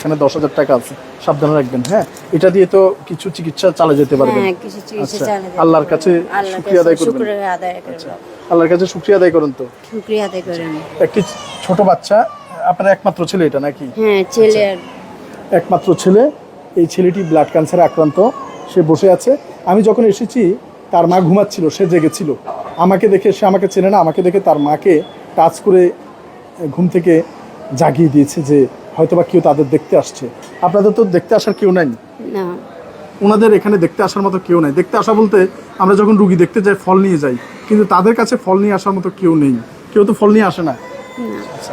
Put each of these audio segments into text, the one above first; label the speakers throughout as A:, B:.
A: এখানে দশ হাজার টাকা আছে সাবধানে রাখবেন হ্যাঁ এটা দিয়ে তো কিছু চিকিৎসা চালা যেতে পারবে হ্যাঁ, আচ্ছা আল্লাহর কাছে শুক্রিয়া আদায় করবেন আচ্ছা, আল্লাহর কাছে শুক্রিয়া আদায় করুন তো
B: শুক্রিয়া আদায় করেন
A: আচ্ছা, একটি ছোট বাচ্চা আপনার একমাত্র ছেলে এটা নাকি
B: হ্যাঁ, আচ্ছা, ছেলে
A: একমাত্র ছেলে এই ছেলেটি ব্লাড ক্যান্সারে আক্রান্ত সে বসে আছে আমি যখন এসেছি তার মা ঘুমাচ্ছিল সে জেগেছিল আমাকে দেখে সে আমাকে চেনে না আমাকে দেখে তার মাকে টাচ করে ঘুম থেকে জাগিয়ে দিয়েছে যে হয়তো বা কেউ তাদের দেখতে আসছে আপনাদের তো দেখতে আসার কেউ নাই ওনাদের এখানে দেখতে আসার মতো কেউ নাই দেখতে আসা বলতে আমরা যখন রুগী দেখতে যাই ফল নিয়ে যাই কিন্তু তাদের কাছে ফল নিয়ে আসার মতো কেউ নেই কেউ তো ফল নিয়ে আসে না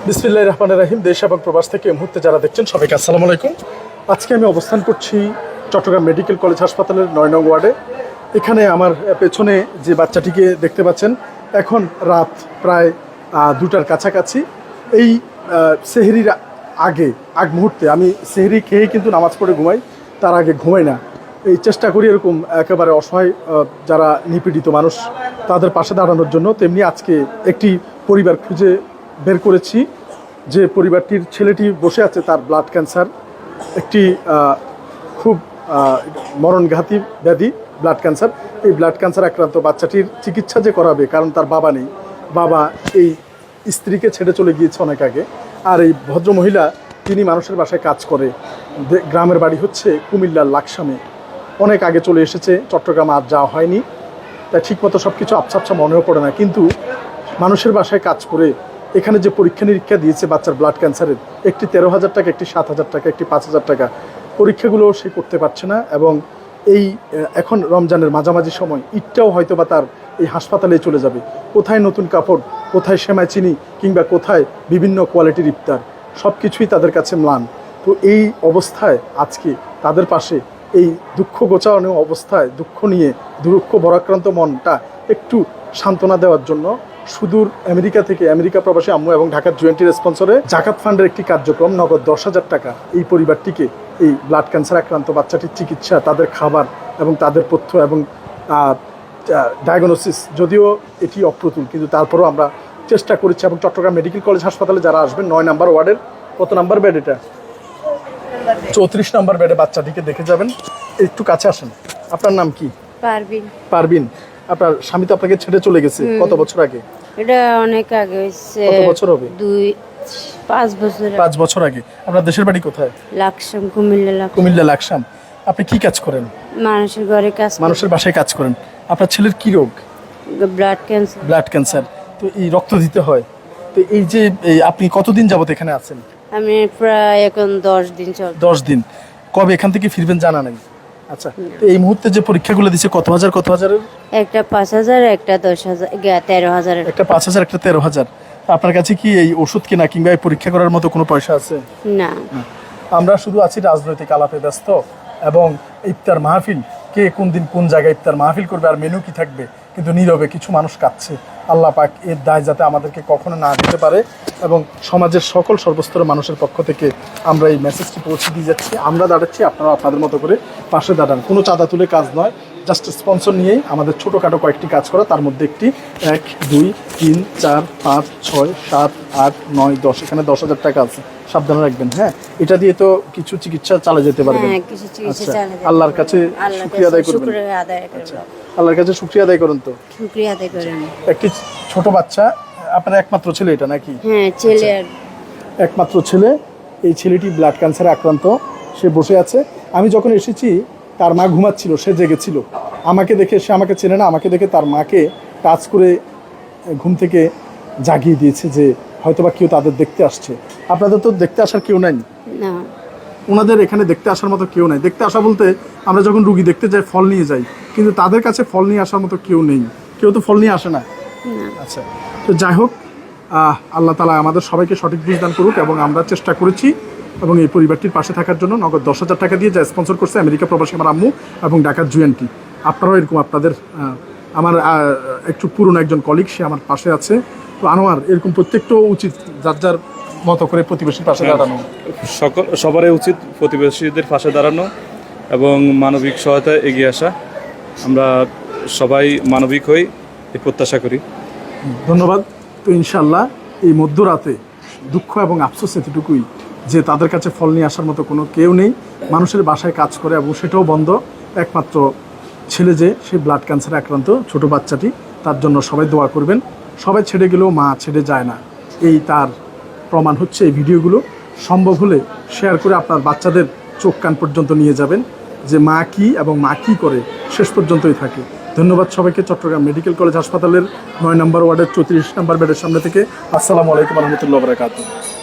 A: বিসমিল্লাহ রহমান রাহিম দেশ এবং প্রবাস থেকে এই মুহূর্তে যারা দেখছেন সবাইকে আসসালামু আলাইকুম আজকে আমি অবস্থান করছি চট্টগ্রাম মেডিকেল কলেজ হাসপাতালের নয় নং ওয়ার্ডে এখানে আমার পেছনে যে বাচ্চাটিকে দেখতে পাচ্ছেন এখন রাত প্রায় দুটার কাছাকাছি এই সেহেরির আগে আগ মুহূর্তে আমি সেহরি খেয়ে কিন্তু নামাজ পড়ে ঘুমাই তার আগে ঘুমাই না এই চেষ্টা করি এরকম একেবারে অসহায় যারা নিপীড়িত মানুষ তাদের পাশে দাঁড়ানোর জন্য তেমনি আজকে একটি পরিবার খুঁজে বের করেছি যে পরিবারটির ছেলেটি বসে আছে তার ব্লাড ক্যান্সার একটি খুব মরণঘাতী ব্যাধি ব্লাড ক্যান্সার এই ব্লাড ক্যান্সার আক্রান্ত বাচ্চাটির চিকিৎসা যে করাবে কারণ তার বাবা নেই বাবা এই স্ত্রীকে ছেড়ে চলে গিয়েছে অনেক আগে আর এই ভদ্র মহিলা তিনি মানুষের বাসায় কাজ করে গ্রামের বাড়ি হচ্ছে কুমিল্লার লাকসামে অনেক আগে চলে এসেছে চট্টগ্রামে আর যাওয়া হয়নি তাই ঠিকমতো সব কিছু আপসা আপসা মনেও পড়ে না কিন্তু মানুষের বাসায় কাজ করে এখানে যে পরীক্ষা নিরীক্ষা দিয়েছে বাচ্চার ব্লাড ক্যান্সারের একটি তেরো হাজার টাকা একটি সাত হাজার টাকা একটি পাঁচ হাজার টাকা পরীক্ষাগুলো সে করতে পারছে না এবং এই এখন রমজানের মাঝামাঝি সময় ইটটাও হয়তো বা তার এই হাসপাতালে চলে যাবে কোথায় নতুন কাপড় কোথায় সেমাই চিনি কিংবা কোথায় বিভিন্ন কোয়ালিটির ইফতার সব কিছুই তাদের কাছে ম্লান তো এই অবস্থায় আজকে তাদের পাশে এই দুঃখ গোচারণীয় অবস্থায় দুঃখ নিয়ে দুরুক্ষ বরাক্রান্ত মনটা একটু সান্ত্বনা দেওয়ার জন্য সুদূর আমেরিকা থেকে আমেরিকা প্রবাসী আম্মু এবং ঢাকার জয়েন্টি স্পন্সরে জাকাত ফান্ডের একটি কার্যক্রম নগদ দশ হাজার টাকা এই পরিবারটিকে এই ব্লাড ক্যান্সার আক্রান্ত বাচ্চাটির চিকিৎসা তাদের খাবার এবং তাদের পথ্য এবং ডায়াগনোসিস যদিও এটি অপ্রতুল কিন্তু তারপরেও আমরা চেষ্টা করেছি এবং চট্টগ্রাম মেডিকেল কলেজ হাসপাতালে যারা আসবেন নয় নাম্বার ওয়ার্ডের কত নাম্বার বেড এটা চৌত্রিশ নাম্বার বেডে বাচ্চাটিকে দেখে যাবেন একটু কাছে আসেন আপনার নাম কি পারবিন পারবিন আপনার স্বামী তো আপনাকে ছেড়ে চলে গেছে কত বছর আগে
B: এটা অনেক আগে হয়েছে কত
A: বছর হবে দুই পাঁচ বছর পাঁচ বছর আগে আপনার দেশের বাড়ি কোথায়
B: লাকসাম কুমিল্লা
A: কুমিল্লা লাকসাম আপনি কি কাজ করেন
B: মানুষের ঘরে কাজ
A: মানুষের বাসায় কাজ করেন আপনার ছেলের কি রোগ
B: ব্লাড ক্যান্সার
A: ব্লাড ক্যান্সার তো এই রক্ত দিতে হয় তো এই যে আপনি কতদিন যাবত এখানে আছেন
B: আমি প্রায় এখন দশ দিন চল
A: দশ দিন কবে এখান থেকে ফিরবেন জানা নেই আচ্ছা তো এই মুহূর্তে যে পরীক্ষাগুলো দিচ্ছে কত হাজার কত হাজারের
B: একটা পাঁচ হাজার একটা দশ হাজার তেরো হাজারের
A: একটা পাঁচ হাজার একটা তেরো হাজার আপনার কাছে কি এই ওষুধ কেনা কিংবা এই পরীক্ষা করার মতো কোনো পয়সা আছে না আমরা শুধু আছি রাজনৈতিক আলাপে ব্যস্ত এবং ইফতার মাহফিল কে কোন দিন কোন জায়গায় ইফতার মাহফিল করবে আর মেনু কি থাকবে কিন্তু নীরবে কিছু মানুষ কাঁদছে আল্লাহ পাক এর দায় যাতে আমাদেরকে কখনো না দিতে পারে এবং সমাজের সকল সর্বস্তরের মানুষের পক্ষ থেকে আমরা এই মেসেজটি পৌঁছে দিয়ে যাচ্ছি আমরা দাঁড়াচ্ছি আপনারা আপনাদের মতো করে পাশে দাঁড়ান কোনো চাঁদা তুলে কাজ নয় জাস্ট স্পন্সর নিয়েই আমাদের ছোটোখাটো কয়েকটি কাজ করা তার মধ্যে একটি এক দুই তিন চার পাঁচ ছয় সাত আট নয় দশ এখানে দশ হাজার টাকা আছে সাবধানে রাখবেন হ্যাঁ এটা দিয়ে তো কিছু চিকিৎসা চালা যেতে পারবে হ্যাঁ, আচ্ছা আল্লাহর কাছে শুক্রিয়া আদায় করবেন আচ্ছা আল্লাহর কাছে শুক্রিয়া আদায় করুন তো
B: শুক্রিয়া আদায় করেন
A: আচ্ছা, একটি ছোট বাচ্চা আপনার একমাত্র ছেলে এটা নাকি
B: হ্যাঁ আচ্ছা, ছেলে
A: একমাত্র ছেলে এই ছেলেটি ব্লাড ক্যান্সারে আক্রান্ত সে বসে আছে আমি যখন এসেছি তার মা ঘুমাচ্ছিল সে জেগেছিল আমাকে দেখে সে আমাকে চেনে না আমাকে দেখে তার মাকে টাচ করে ঘুম থেকে জাগিয়ে দিয়েছে যে হয়তোবা কেউ তাদের দেখতে আসছে আপনাদের তো দেখতে আসার কেউ নাই ওনাদের এখানে দেখতে আসার মতো কেউ নাই দেখতে আসা বলতে আমরা যখন রুগী দেখতে যাই ফল নিয়ে যাই কিন্তু তাদের কাছে ফল নিয়ে আসার মতো কেউ নেই কেউ তো ফল নিয়ে আসে না আচ্ছা তো যাই হোক আল্লাহ তালা আমাদের সবাইকে সঠিক বিষদান দান করুক এবং আমরা চেষ্টা করেছি এবং এই পরিবারটির পাশে থাকার জন্য নগদ দশ হাজার টাকা দিয়ে যা স্পন্সর করছে আমেরিকা প্রবাসী আমার আম্মু এবং ঢাকার জুয়েন্টি আপনারাও এরকম আপনাদের আমার একটু পুরনো একজন কলিগ সে আমার পাশে আছে তো আনোয়ার এরকম প্রত্যেকটাও উচিত যার যার মতো করে প্রতিবেশীর পাশে হ্যাঁ, দাঁড়ানো
C: সকল সবারই উচিত প্রতিবেশীদের পাশে দাঁড়ানো এবং মানবিক সহায়তায় এগিয়ে আসা আমরা সবাই মানবিক হই এই প্রত্যাশা করি
A: ধন্যবাদ তো ইনশাল্লাহ এই মধ্যরাতে দুঃখ এবং আফসোস এতটুকুই যে তাদের কাছে ফল নিয়ে আসার মতো কোনো কেউ নেই মানুষের বাসায় কাজ করে এবং সেটাও বন্ধ একমাত্র ছেলে যে সে ব্লাড ক্যান্সারে আক্রান্ত ছোট বাচ্চাটি তার জন্য সবাই দোয়া করবেন সবাই ছেড়ে গেলেও মা ছেড়ে যায় না এই তার প্রমাণ হচ্ছে এই ভিডিওগুলো সম্ভব হলে শেয়ার করে আপনার বাচ্চাদের চোখ কান পর্যন্ত নিয়ে যাবেন যে মা কি এবং মা কি করে শেষ পর্যন্তই থাকে ধন্যবাদ সবাইকে চট্টগ্রাম মেডিকেল কলেজ হাসপাতালের নয় নম্বর ওয়ার্ডের চৌত্রিশ নম্বর বেডের সামনে থেকে আসসালামু আলাইকুম রহমতুল্লাহ বরাকাত